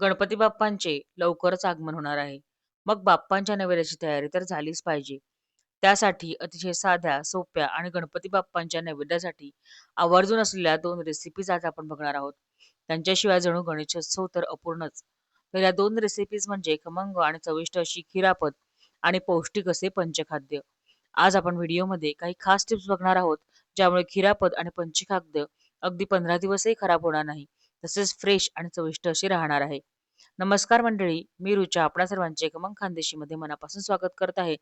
गणपती बाप्पांचे लवकरच आगमन होणार आहे. मग बाप्पांच्या नैवेद्याची तयारी तर झालीच पाहिजे. त्यासाठी अतिशय साध्या, सोप्या आणि गणपती बाप्पांच्या नैवेद्यासाठी आवर्जून असलेल्या दोन रेसिपीज आज आपण बघणार आहोत. त्यांच्याशिवाय जणू गणेशोत्सव तर अपूर्णच. तर या दोन रेसिपीज म्हणजे खमंग आणि चविष्ट अशी खिरापत आणि पौष्टिक असे पंचखाद्य. आज आपण व्हिडिओमध्ये काही खास टिप्स बघणार आहोत, ज्यामुळे खिरापद आणि पंचखाद्य अगदी 15 दिवसही खराब होणार नाही. तसेच फ्रेश आणि चविष्ट अशी राहणार आहे. नमस्कार मंडळी, मी रुचा आपणा सर्वांचे खमंग खानदेशीमध्ये मनापासून स्वागत करत आहे.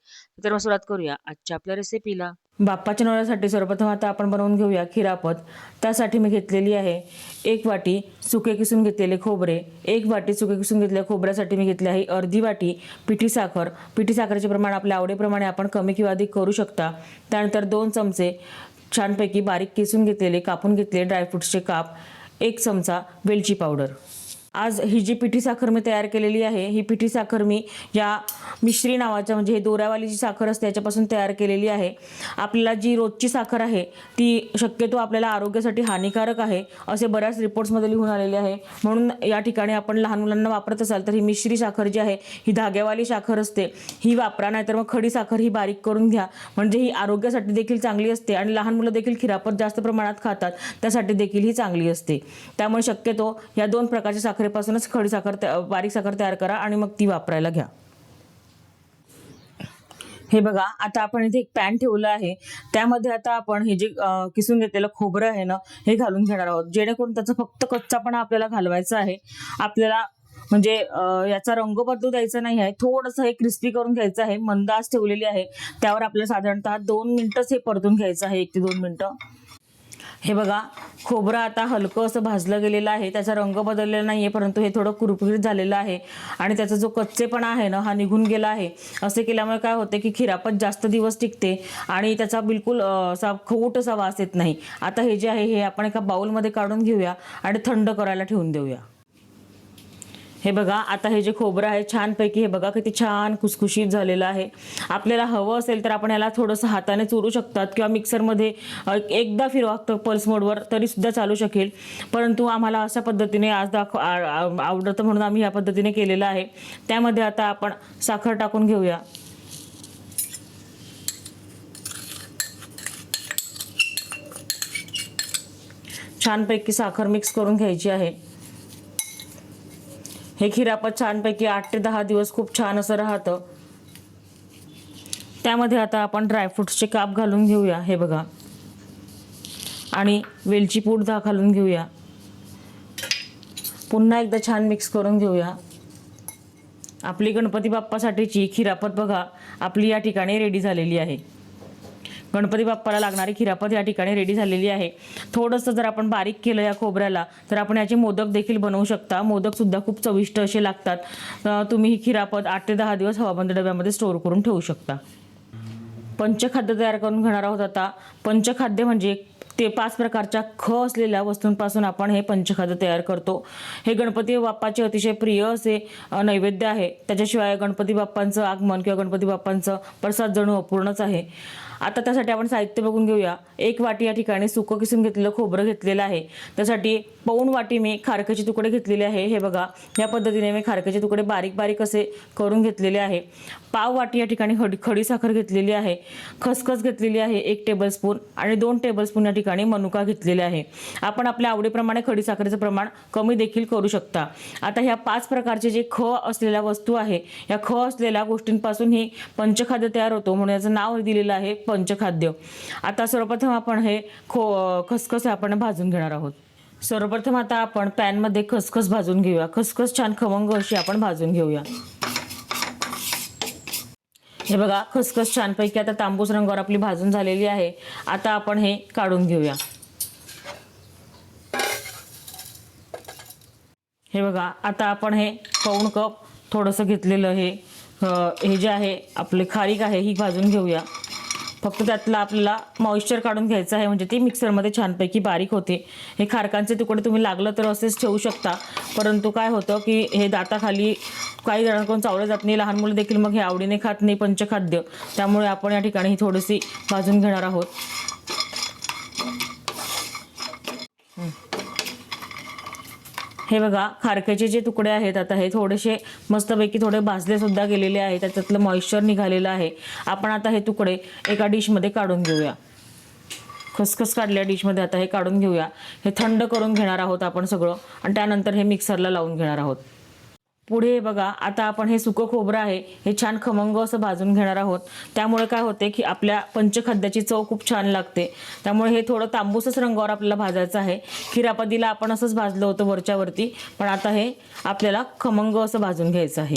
तर मग सुरुवात करूया आजच्या आपल्या रेसिपीला. बाप्पाच्या नवऱ्यासाठी सर्वप्रथम आता आपण बनवून घेऊया खिरापत त्यासाठी मी घेतलेली आहे एक वाटी सुके किसून घेतलेले खोबरे एक वाटी सुके किसून घेतलेल्या खोबऱ्यासाठी मी घेतली आहे अर्धी वाटी पिठी साखर पिठी साखरेचे प्रमाण आपल्या आवडीप्रमाणे आपण कमी किंवा अधिक करू शकता त्यानंतर दोन चमचे छानपैकी बारीक किसून घेतलेले कापून घेतलेले ड्रायफ्रुट्सचे काप एक चमचा वेलची पावडर. आज ही जी पिठी साखर मी तयार केलेली आहे ही पिठी साखर मी या मिश्री नावाच्या म्हणजे हे दोऱ्यावाली जी साखर असते याच्यापासून तयार केलेली आहे. आपल्याला जी रोजची साखर आहे ती शक्यतो आपल्याला आरोग्यासाठी हानिकारक आहे असे बऱ्याच रिपोर्ट्समध्ये लिहून आलेले आहे. म्हणून या ठिकाणी आपण लहान मुलांना वापरत असाल तर ही मिश्री साखर जी आहे ही धाग्यावाली साखर असते. ही वापरा नाहीतर मग खडी साखर ही बारीक करून घ्या. म्हणजे ही आरोग्यासाठी देखील चांगली असते आणि लहान मुलं देखील खिरापत जास्त प्रमाणात खातात त्यासाठी देखील ही चांगली असते. त्यामुळे शक्यतो या दोन प्रकारच्या साखरेपासूनच खडी साखर बारीक साखर तयार करा आणि मग ती वापरायला घ्या. हे बघा आता आपण इथे एक पॅन ठेवलं आहे. त्यामध्ये आता आपण हे जे किसून घेतलेलं खोबरं आहे ना हे घालून घेणार आहोत. जेणेकरून त्याचा फक्त कच्चापणा आपल्याला घालवायचा आहे. आपल्याला म्हणजे याचा रंग बदलू द्यायचा नाही आहे. थोडंसं हे क्रिस्पी करून घ्यायचं आहे. मंद आच ठेवलेली आहे. त्यावर आपल्याला साधारणतः दोन मिनिटंच हे परतून घ्यायचं आहे. एक ते दोन मिनिटं. हे बघा खोबरं आता हलकं असं भाजलं गेलेलं आहे. त्याचा रंग बदललेला नाही आहे परंतु हे थोडं कुरकुरीत झालेलं आहे. आणि त्याचा जो कच्चेपणा आहे ना हा निघून गेला आहे. असे केल्यामुळे काय होते की खिरापत जास्त दिवस टिकते आणि त्याचा बिलकुल असा खवूट असा वास येत नाही. आता हे जे आहे हे आपण एका बाउलमध्ये काढून घेऊया आणि थंड करायला ठेवून देऊया. हे बघा आता हे जे खोबरं आहे छानपैकी हे बघा किती छान खुसखुशीत झालेलं आहे. आपल्याला हवं असेल तर आपण याला थोडंसं हाताने चोरू शकतात किंवा मिक्सरमध्ये एकदा फिरवा पल्स मोडवर तरीसुद्धा चालू शकेल. परंतु आम्हाला अशा पद्धतीने आज दाखव आ- आवडतं म्हणून आम्ही या पद्धतीने केलेलं आहे. त्यामध्ये आता आपण साखर टाकून घेऊया. छानपैकी साखर मिक्स करून घ्यायची आहे. हे खिरापत छानपैकी आठ ते दहा दिवस खूप छान असं राहतं. त्यामध्ये आता आपण ड्रायफ्रुट्सचे काप घालून घेऊया हे बघा. आणि वेलची पूड दा घालून घेऊया. पुन्हा एकदा छान मिक्स करून घेऊया. आपली गणपती बाप्पासाठीची खिरापत बघा आपली या ठिकाणी रेडी झालेली आहे. गणपती बाप्पाला लागणारी खिरापत या ठिकाणी रेडी झालेली आहे. थोडंसं जर आपण बारीक केलं या खोबऱ्याला तर आपण याचे मोदक देखील बनवू शकता. मोदकसुद्धा खूप चविष्ट असे लागतात. तुम्ही ही खिरापत आठ ते दहा दिवस हवाबंद डब्यामध्ये स्टोअर करून ठेवू शकता. पंचखाद्य तयार करून घेणार आहोत आता. पंचखाद्य म्हणजे ते पाच प्रकारच्या ख असलेल्या वस्तूंपासून आपण हे पंचखाद्य तयार करतो. हे गणपती बाप्पाचे अतिशय प्रिय असे नैवेद्य आहे. त्याच्याशिवाय गणपती बाप्पांचं आगमन किंवा गणपती बाप्पांचं प्रसाद जणू अपूर्णच आहे. आता त्यासाठी आपण साहित्य बघून घेऊया. एक वाटी या ठिकाणी सुकं किसून घेतलेलं खोबरं घेतलेलं आहे. त्यासाठी पाऊण वाटी मी खारक्याचे तुकडे घेतलेले आहे. हे बघा या पद्धतीने मी खारक्याचे तुकडे बारीक बारीक असे करून घेतलेले आहे. पाव वाटी या ठिकाणी खडी खडी साखर घेतलेली आहे. खसखस घेतलेली आहे एक टेबलस्पून आणि दोन टेबलस्पून या ठिकाणी मनुका घेतलेले आहे. आपण आपल्या आवडीप्रमाणे खडीसाखरेचं प्रमाण कमी देखील करू शकता. आता ह्या पाच प्रकारचे जे ख असलेल्या वस्तू आहे या ख असलेल्या गोष्टींपासून ही पंचखाद्य तयार होतो म्हणून याचं नाव दिलेलं आहे पंचखाद्य. आता सर्वप्रथम आपण हे खो खसखस आपण भाजून घेणार आहोत. सर्वप्रथम आता आपण पॅनमध्ये खसखस भाजून घेऊया. खसखस छान खमंग अशी आपण भाजून घेऊया. हे बघा खसखस छानपैकी आता तांबूस रंगावर आपली भाजून झालेली आहे. आता आपण हे काढून घेऊया. हे बघा आता आपण हे पाऊण कप थोडंसं घेतलेलं हे हे जे आहे आपले खारीक आहे ही भाजून घेऊया. फक्त त्यातलं आपल्याला मॉइश्चर काढून घ्यायचं आहे म्हणजे ती मिक्सरमध्ये छानपैकी बारीक होते. हे खारकांचे तुकडे तुम्ही लागलं तर असेच ठेवू शकता. परंतु काय होतं की हे दाताखाली काही जणांकडून चावलं जात नाही. लहान मुलं देखील मग हे आवडीने खात नाही पंचखाद्य. त्यामुळे आपण या ठिकाणी ही थोडीशी भाजून घेणार आहोत. हे बघा खारक्याचे जे तुकडे आहेत आता हे थोडेसे मस्तपैकी थोडे भाजले सुद्धा गेलेले आहे त्याच्यातलं मॉइश्चर निघालेलं आहे. आपण आता हे तुकडे एका डिशमध्ये काढून घेऊया. खसखस काढल्या डिशमध्ये आता हे काढून घेऊया. हे थंड करून घेणार आहोत आपण सगळं. आणि त्यानंतर हे मिक्सरला लावून घेणार आहोत. पुढे बघा आता आपण हे सुकं खोबरं आहे हे छान खमंग असं भाजून घेणार आहोत. त्यामुळे काय होते की आपल्या पंचखाद्याची चव खूप छान लागते. त्यामुळे हे थोडं तांबूसच रंगावर आपल्याला भाजायचं आहे. खिरापदीला आपण असंच भाजलं होतं वरच्यावरती पण आता हे आपल्याला खमंग असं भाजून घ्यायचं आहे.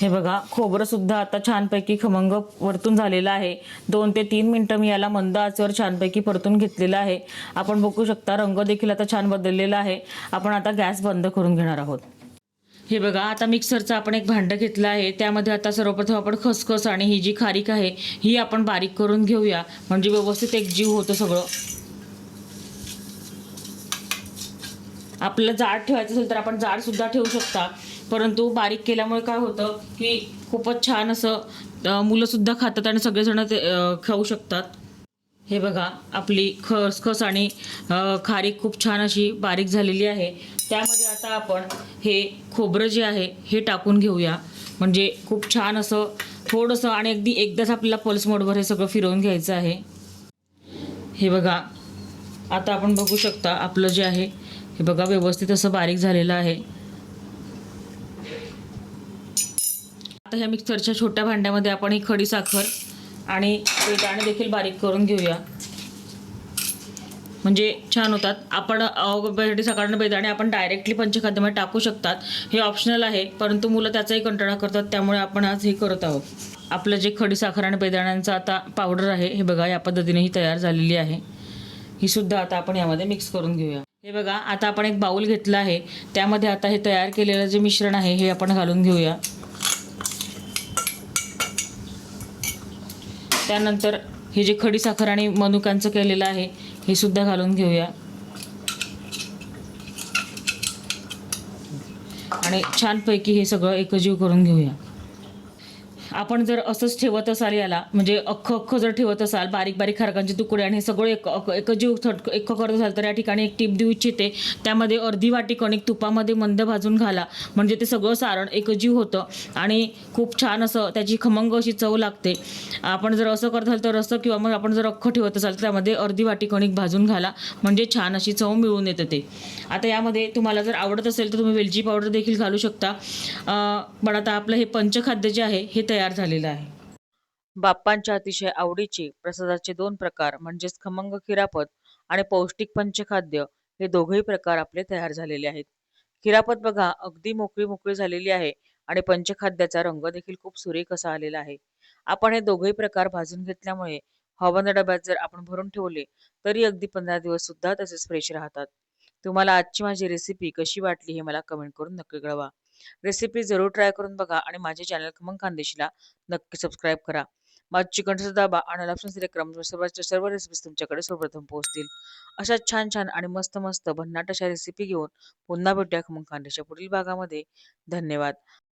हे बघा खोबरं सुद्धा आता छानपैकी खमंग वरतून झालेलं आहे. दोन ते तीन मिनटं मी याला मंद आचेवर छानपैकी परतून घेतलेलं आहे. आपण बघू शकता रंग देखील आता छान बदललेला आहे. आपण आता गॅस बंद करून घेणार आहोत. हे बघा आता मिक्सरचं आपण एक भांडं घेतलं आहे. त्यामध्ये आता सर्वप्रथम आपण खसखस आणि ही जी खारीक आहे ही आपण बारीक करून घेऊया. म्हणजे व्यवस्थित एक जीव होतं सगळं. आपल्याला जाड ठेवायचं असेल तर आपण जाडसुद्धा ठेवू शकता. परंतु बारीक केल्यामुळे काय होतं की खूपच छान असं मुलंसुद्धा खातात आणि सगळेजण ते खाऊ शकतात. हे बघा आपली खसखस आणि खारीक खूप छान अशी बारीक झालेली आहे. त्यामध्ये आता आपण हे खोबरं जे आहे हे टाकून घेऊया. म्हणजे खूप छान असं थोडंसं आणि अगदी एकदाच आपल्याला पल्स मोडवर हे सगळं फिरवून घ्यायचं आहे. हे बघा आता आपण बघू शकता आपलं जे आहे हे बघा व्यवस्थित असं बारीक झालेलं आहे. आता ह्या मिक्सरच्या छोट्या भांड्यामध्ये आपण ही खडी साखर आणि बेदाणे देखील बारीक करून घेऊया. म्हणजे छान होतात. आपण खडी साखर आणि बेदाणे आपण डायरेक्टली पंचखाद्यामध्ये टाकू शकतात. हे ऑप्शनल आहे परंतु मुलं त्याचाही कंटाळा करतात त्यामुळे आपण आज हे करत आहोत. आपलं जे खडी साखर आणि बेदाण्यांचं आता पावडर आहे हे बघा या पद्धतीने ही तयार झालेली आहे. ही सुद्धा आता आपण यामध्ये मिक्स करून घेऊया. हे बघा आता आपण एक बाऊल घेतला आहे. त्यामध्ये आता हे तयार केलेलं जे मिश्रण आहे हे आपण घालून घेऊया. त्यानंतर हे जे खडी साखर आणि मनुकांचं केलेलं आहे हे सुद्धा घालून घेऊया. आणि छानपैकी हे सगळं एकजीव करून घेऊया. आपण जर असंच ठेवत असाल याला म्हणजे अख्खं अख्खं जर ठेवत असाल बारीक बारीक खारकांचे तुकडे आणि हे सगळं एक एकजीव थट एक करत असाल तर या ठिकाणी एक टीप देऊ इच्छिते. त्यामध्ये अर्धी वाटी कणिक तुपामध्ये मंद भाजून घाला. म्हणजे ते सगळं सारण एकजीव होतं. आणि खूप छान असं त्याची खमंग अशी चव लागते. आपण जर असं करत असाल तर असं किंवा मग आपण जर अख्खं ठेवत असाल तर त्यामध्ये अर्धी वाटी कणिक भाजून घाला. म्हणजे छान अशी चव मिळून येते ते. आता यामध्ये तुम्हाला जर आवडत असेल तर तुम्ही वेलची पावडर देखील घालू शकता. पण आता आपलं हे पंचखाद्य जे आहे हे तयार झालेलं आहे. बाप्पांच्या अतिशय आवडीचे प्रसादाचे दोन प्रकार म्हणजेच खमंग खिरापत आणि पौष्टिक पंचखाद्य हे दोघेही प्रकार आपले तयार झालेले आहेत. खिरापत बघा अगदी मोकळी मोकळी झालेली आहे आणि पंचखाद्याचा रंग देखील खूप सुरेख असा आलेला आहे. आपण हे दोघेही प्रकार भाजून घेतल्यामुळे हवाबंद डब्यात जर आपण भरून ठेवले तरी अगदी पंधरा दिवस सुद्धा तसेच फ्रेश राहतात. तुम्हाला आजची माझी रेसिपी कशी वाटली हे मला कमेंट करून नक्की कळवा. रेसिपी जरूर ट्राय करून बघा आणि माझे चॅनल खमंग खानदेशीला नक्की सबस्क्राईब करा. माझी चिकन दाबा आणि ऑप्शन सिलेक्ट सर्व रेसिपीज तुमच्याकडे सर्वप्रथम पोहोचतील. अशा छान छान आणि मस्त मस्त भन्नाट अशा रेसिपी घेऊन पुन्हा भेटूया खमंग खानदेशच्या पुढील भागामध्ये. धन्यवाद.